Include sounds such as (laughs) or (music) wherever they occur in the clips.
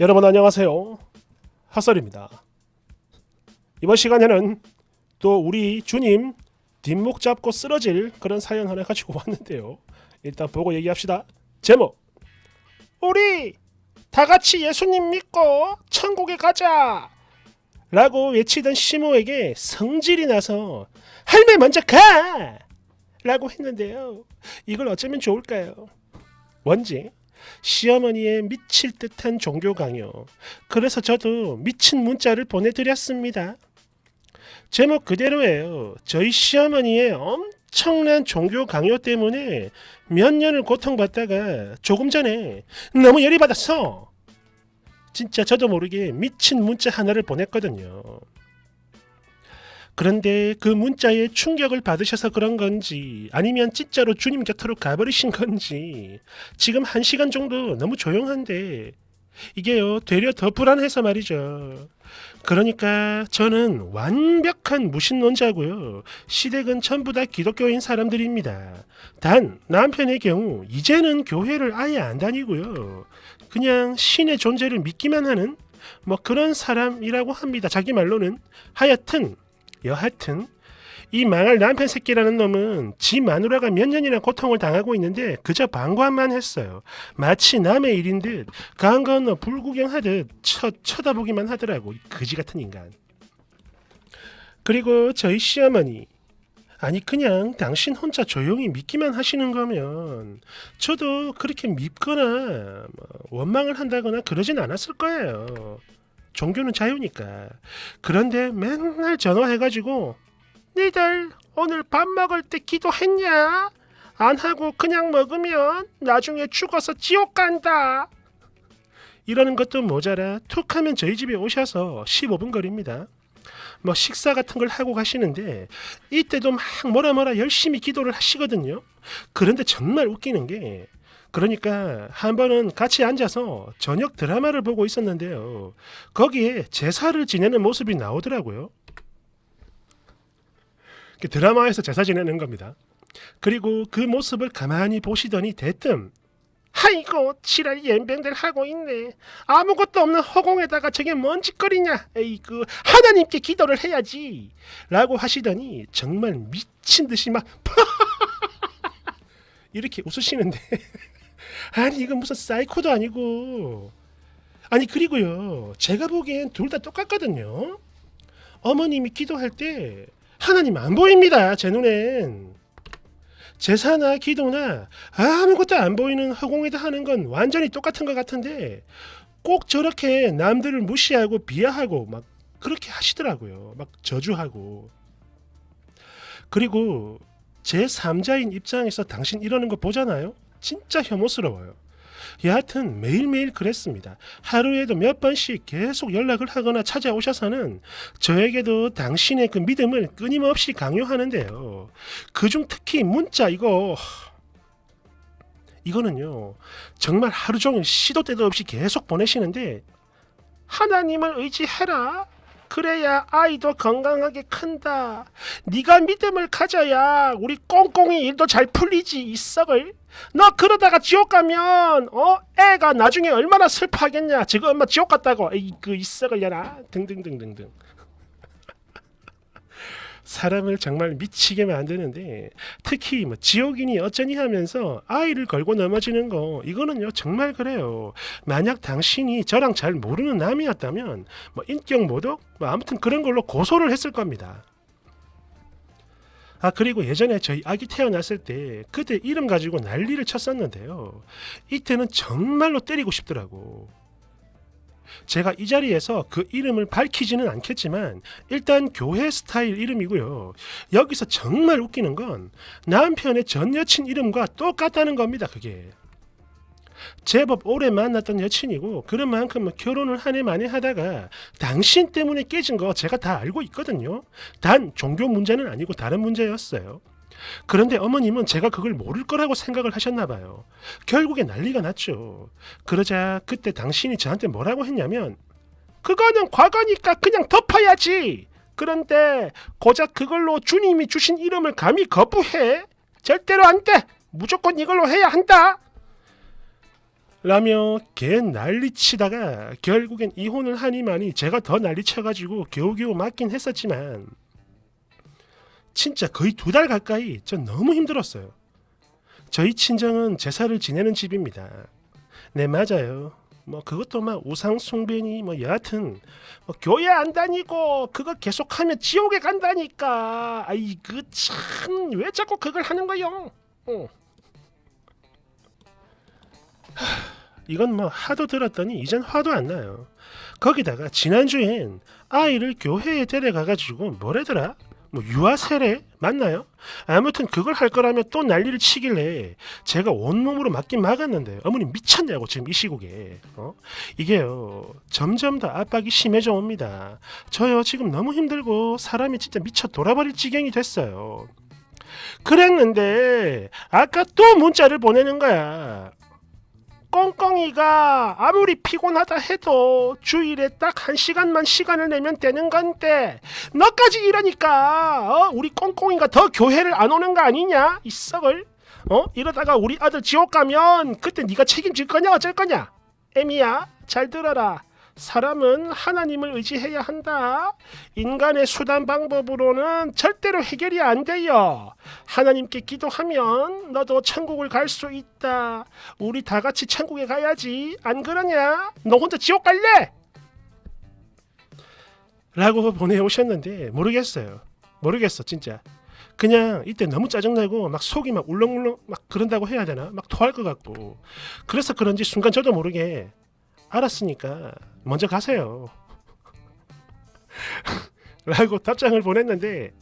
여러분 안녕하세요. 핫설입니다. 이번 시간에는 또 우리 주님 뒷목 잡고 쓰러질 그런 사연 하나 가지고 (laughs) 왔는데요. 일단 보고 얘기합시다. 제목 우리 다 같이 예수님 믿고 천국에 가자 라고 외치던 시모에게 성질이 나서 할매 먼저 가! 라고 했는데요. 이걸 어쩌면 좋을까요? 원지 시어머니의 미칠 듯한 종교 강요. 그래서 저도 미친 문자를 보내드렸습니다. 제목 그대로예요. 저희 시어머니의 엄청난 종교 강요 때문에 몇 년을 고통받다가 조금 전에 너무 열이 받았어. 진짜 저도 모르게 미친 문자 하나를 보냈거든요. 그런데 그 문자에 충격을 받으셔서 그런 건지 아니면 진짜로 주님 곁으로 가버리신 건지 지금 한 시간 정도 너무 조용한데 이게요 되려 더 불안해서 말이죠. 그러니까 저는 완벽한 무신론자고요. 시댁은 전부 다 기독교인 사람들입니다. 단 남편의 경우 이제는 교회를 아예 안 다니고요. 그냥 신의 존재를 믿기만 하는 뭐 그런 사람이라고 합니다. 자기 말로는 하여튼 여하튼 이 망할 남편 새끼라는 놈은 지 마누라가 몇 년이나 고통을 당하고 있는데 그저 방관만 했어요. 마치 남의 일인 듯 강 건너 불구경하듯 쳐, 쳐다보기만 하더라고. 이 거지 같은 인간. 그리고 저희 시어머니 아니 그냥 당신 혼자 조용히 믿기만 하시는 거면 저도 그렇게 믿거나 뭐 원망을 한다거나 그러진 않았을 거예요. 종교는 자유니까. 그런데 맨날 전화해가지고 니들 오늘 밥 먹을 때 기도했냐? 안 하고 그냥 먹으면 나중에 죽어서 지옥 간다. 이러는 것도 모자라 툭 하면 저희 집에 오셔서 15분 거리입니다. 뭐 식사 같은 걸 하고 가시는데 이때도 막 뭐라 뭐라 열심히 기도를 하시거든요. 그런데 정말 웃기는 게 그러니까 한 번은 같이 앉아서 저녁 드라마를 보고 있었는데요. 거기에 제사를 지내는 모습이 나오더라고요. 그 드라마에서 제사 지내는 겁니다. 그리고 그 모습을 가만히 보시더니 대뜸 아이고 지랄 연병들 하고 있네 아무것도 없는 허공에다가 저게 뭔 짓거리냐 에이 그 하나님께 기도를 해야지 라고 하시더니 정말 미친 듯이 막 (laughs) 이렇게 웃으시는데 아니 이건 무슨 사이코도 아니고. 아니 그리고요 제가 보기엔 둘 다 똑같거든요. 어머님이 기도할 때 하나님 안 보입니다 제 눈엔. 제사나 기도나 아무것도 안 보이는 허공에다 하는 건 완전히 똑같은 것 같은데 꼭 저렇게 남들을 무시하고 비하하고 막 그렇게 하시더라고요. 막 저주하고. 그리고 제 3자인 입장에서 당신 이러는 거 보잖아요 진짜 혐오스러워요. 여하튼 매일매일 그랬습니다. 하루에도 몇 번씩 계속 연락을 하거나 찾아오셔서는 저에게도 당신의 그 믿음을 끊임없이 강요하는데요. 그중 특히 문자 이거 이거는요 정말 하루 종일 시도 때도 없이 계속 보내시는데 하나님을 의지해라. 그래야 아이도 건강하게 큰다. 네가 믿음을 가져야 우리 꽁꽁이 일도 잘 풀리지 이 썩을. 너 그러다가 지옥 가면 어 애가 나중에 얼마나 슬퍼하겠냐. 지금 엄마 지옥 갔다고. 에이 그 이 썩을 년아. 등등등등등. 사람을 정말 미치게 만드는데 특히 뭐 지옥이니 어쩌니 하면서 아이를 걸고 넘어지는 거 이거는요 정말 그래요. 만약 당신이 저랑 잘 모르는 남이었다면 뭐 인격 모독 뭐 아무튼 그런 걸로 고소를 했을 겁니다. 아 그리고 예전에 저희 아기 태어났을 때 그때 이름 가지고 난리를 쳤었는데요. 이때는 정말로 때리고 싶더라고 제가 이 자리에서 그 이름을 밝히지는 않겠지만 일단 교회 스타일 이름이고요. 여기서 정말 웃기는 건 남편의 전 여친 이름과 똑같다는 겁니다. 그게. 제법 오래 만났던 여친이고 그런 만큼 결혼을 한 해 만에 하다가 당신 때문에 깨진 거 제가 다 알고 있거든요. 단 종교 문제는 아니고 다른 문제였어요. 그런데 어머님은 제가 그걸 모를 거라고 생각을 하셨나 봐요. 결국에 난리가 났죠. 그러자 그때 당신이 저한테 뭐라고 했냐면 그거는 과거니까 그냥 덮어야지. 그런데 고작 그걸로 주님이 주신 이름을 감히 거부해? 절대로 안 돼. 무조건 이걸로 해야 한다. 라며 개 난리치다가 결국엔 이혼을 하니만이 제가 더 난리쳐가지고 겨우겨우 맞긴 했었지만 진짜 거의 두 달 가까이 전 너무 힘들었어요. 저희 친정은 제사를 지내는 집입니다. 네 맞아요. 뭐 그것도 막 우상 숭배니 뭐 여하튼 뭐 교회 안 다니고 그거 계속하면 지옥에 간다니까. 아이 그 참 왜 자꾸 그걸 하는 거요? 어. 하, (sighs) 이건 뭐 하도 들었더니 이젠 화도 안 나요. 거기다가 지난주엔 아이를 교회에 데려가가지고 뭐래더라? 뭐 유아 세례 맞나요? 아무튼 그걸 할 거라면 또 난리를 치길래 제가 온몸으로 맞긴 막았는데 어머니 미쳤냐고 지금 이 시국에 어? 이게요 점점 더 압박이 심해져 옵니다 저요 지금 너무 힘들고 사람이 진짜 미쳐 돌아버릴 지경이 됐어요 그랬는데 아까 또 문자를 보내는 거야 꽁꽁이가 아무리 피곤하다 해도 주일에 딱 한 시간만 시간을 내면 되는 건데 너까지 이러니까 어? 우리 꽁꽁이가 더 교회를 안 오는 거 아니냐 이 썩을? 어? 이러다가 우리 아들 지옥 가면 그때 네가 책임질 거냐 어쩔 거냐? 에미야 잘 들어라 사람은 하나님을 의지해야 한다. 인간의 수단 방법으로는 절대로 해결이 안 돼요. 하나님께 기도하면 너도 천국을 갈 수 있다. 우리 다 같이 천국에 가야지. 안 그러냐? 너 혼자 지옥 갈래? 라고 보내오셨는데 모르겠어요. 모르겠어 진짜. 그냥 이때 너무 짜증나고 막 속이 막 울렁울렁 막 그런다고 해야 되나? 막 토할 것 같고. 그래서 그런지 순간 저도 모르게 알았으니까 먼저 가세요. (laughs) 라고 답장을 보냈는데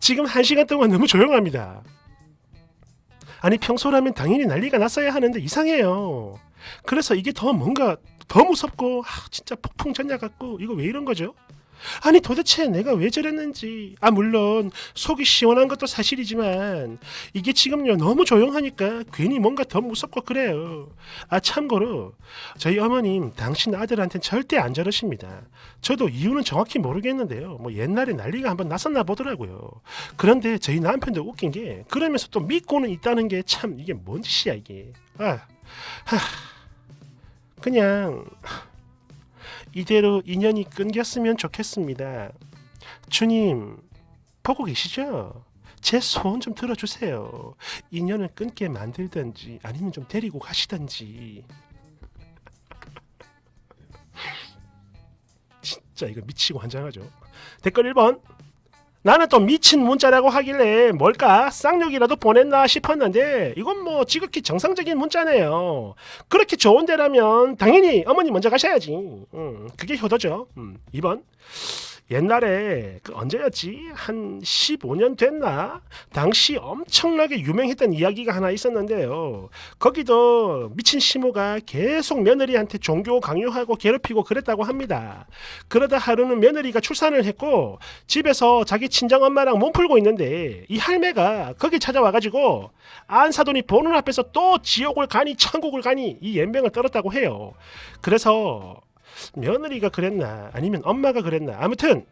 지금 한 시간 동안 너무 조용합니다. 아니 평소라면 당연히 난리가 났어야 하는데 이상해요. 그래서 이게 더 뭔가 더 무섭고 아, 진짜 폭풍 전야 같고 이거 왜 이런 거죠? 아니 도대체 내가 왜 저랬는지. 아 물론 속이 시원한 것도 사실이지만 이게 지금요 너무 조용하니까 괜히 뭔가 더 무섭고 그래요. 아 참고로 저희 어머님 당신 아들한테는 절대 안 저러십니다. 저도 이유는 정확히 모르겠는데요. 뭐 옛날에 난리가 한번 났었나 보더라고요. 그런데 저희 남편도 웃긴 게 그러면서 또 믿고는 있다는 게 참 이게 뭔 짓이야 이게. 아 하, 그냥 이대로 인연이 끊겼으면 좋겠습니다. 주님, 보고 계시죠? 제 소원 좀 들어주세요. 인연을 끊게 만들든지 아니면 좀 데리고 가시든지. (laughs) 진짜 이거 미치고 환장하죠. 댓글 1번. 나는 또 미친 문자라고 하길래 뭘까 쌍욕이라도 보냈나 싶었는데 이건 뭐 지극히 정상적인 문자네요. 그렇게 좋은 데라면 당연히 어머니 먼저 가셔야지. 음, 그게 효도죠. 음, 2번 옛날에 그 언제였지? 한 15년 됐나? 당시 엄청나게 유명했던 이야기가 하나 있었는데요. 거기도 미친 시모가 계속 며느리한테 종교 강요하고 괴롭히고 그랬다고 합니다. 그러다 하루는 며느리가 출산을 했고 집에서 자기 친정 엄마랑 몸 풀고 있는데 이 할매가 거길 찾아와가지고 안사돈이 보는 앞에서 또 지옥을 가니 천국을 가니 이 연병을 떨었다고 해요. 그래서 며느리가 그랬나? 아니면 엄마가 그랬나? 아무튼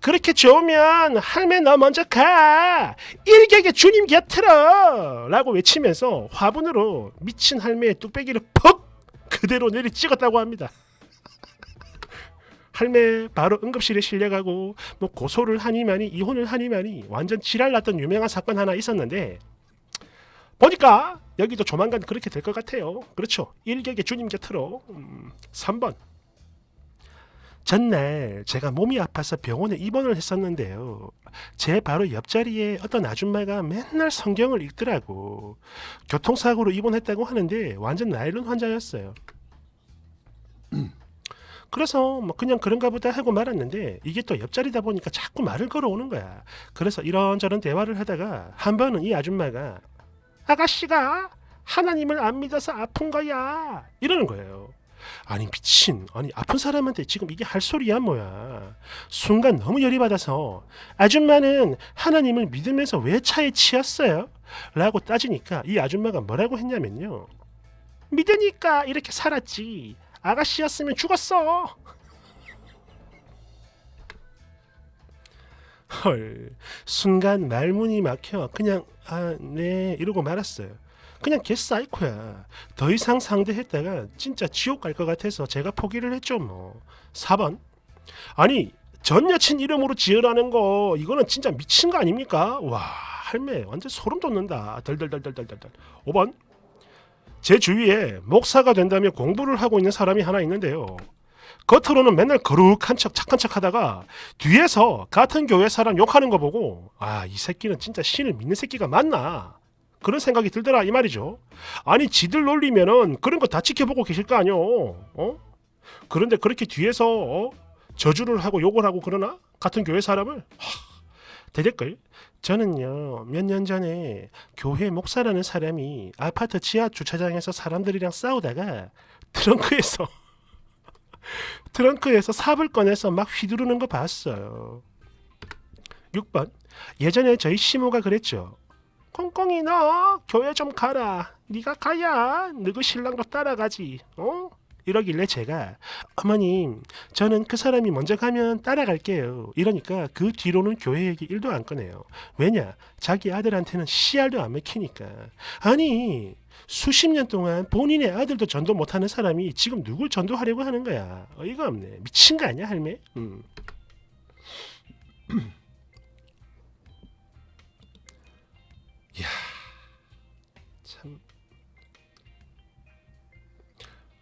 그렇게 좋으면 할매 너 먼저 가. 일격에 주님 곁으로! 라고 외치면서 화분으로 미친 할매의 뚝배기를 퍽 그대로 내리 찍었다고 합니다. (laughs) 할매 바로 응급실에 실려가고 뭐 고소를 하니만이 이혼을 하니만이 완전 지랄 났던 유명한 사건 하나 있었는데 보니까 여기도 조만간 그렇게 될 것 같아요. 그렇죠? 일격에 주님 곁으로. 음, 3번 전날 제가 몸이 아파서 병원에 입원을 했었는데요. 제 바로 옆자리에 어떤 아줌마가 맨날 성경을 읽더라고. 교통사고로 입원했다고 하는데 완전 나일론 환자였어요. 그래서 뭐 그냥 그런가 보다 하고 말았는데 이게 또 옆자리다 보니까 자꾸 말을 걸어오는 거야. 그래서 이런저런 대화를 하다가 한 번은 이 아줌마가 아가씨가 하나님을 안 믿어서 아픈 거야 이러는 거예요. 아니 미친. 아니 아픈 사람한테 지금 이게 할 소리야 뭐야. 순간 너무 열이 받아서 아줌마는 하나님을 믿으면서 왜 차에 치였어요? 라고 따지니까 이 아줌마가 뭐라고 했냐면요. 믿으니까 이렇게 살았지. 아가씨였으면 죽었어. 헐. 순간 말문이 막혀 그냥 아 네 이러고 말았어요 그냥 개사이코야. 더 이상 상대했다가 진짜 지옥 갈 것 같아서 제가 포기를 했죠 뭐. 4번. 아니 전 여친 이름으로 지으라는 거 이거는 진짜 미친 거 아닙니까? 와 할매 완전 소름 돋는다. 덜덜덜덜덜덜. 5번. 제 주위에 목사가 된다며 공부를 하고 있는 사람이 하나 있는데요. 겉으로는 맨날 거룩한 척 착한 척 하다가 뒤에서 같은 교회 사람 욕하는 거 보고 아 이 새끼는 진짜 신을 믿는 새끼가 맞나 그런 생각이 들더라 이 말이죠. 아니 지들 놀리면은 그런 거 다 지켜보고 계실 거 아니요 어? 그런데 그렇게 뒤에서 어? 저주를 하고 욕을 하고 그러나? 같은 교회 사람을? 하, 대댓글. 저는요 몇 년 전에 교회 목사라는 사람이 아파트 지하 주차장에서 사람들이랑 싸우다가 트렁크에서 (laughs) 트렁크에서 삽을 꺼내서 막 휘두르는 거 봤어요. 6번. 예전에 저희 시모가 그랬죠. 꽁꽁이 너 교회 좀 가라. 네가 가야 너그 신랑도 따라가지. 어? 이러길래 제가 어머님 저는 그 사람이 먼저 가면 따라갈게요. 이러니까 그 뒤로는 교회 얘기 1도 안 꺼내요. 왜냐? 자기 아들한테는 씨알도 안 먹히니까. 아니 수십 년 동안 본인의 아들도 전도 못하는 사람이 지금 누굴 전도하려고 하는 거야. 어이가 없네. 미친 거 아니야, 할매? 음.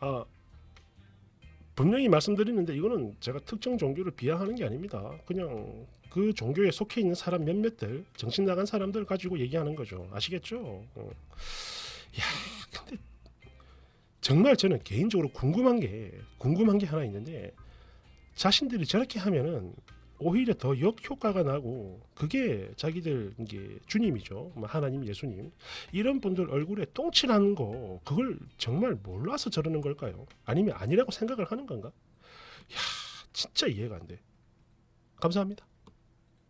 아, 분명히 말씀드리는데 이거는 제가 특정 종교를 비하하는 게 아닙니다. 그냥 그 종교에 속해 있는 사람 몇몇들, 정신 나간 사람들 가지고 얘기하는 거죠. 아시겠죠? 어. 야, 근데 정말 저는 개인적으로 궁금한 게 궁금한 게 하나 있는데 자신들이 저렇게 하면은 오히려 더 역효과가 나고 그게 자기들 이게 주님이죠. 뭐 하나님, 예수님 이런 분들 얼굴에 똥칠하는 거 그걸 정말 몰라서 저러는 걸까요? 아니면 아니라고 생각을 하는 건가? 야, 진짜 이해가 안 돼. 감사합니다.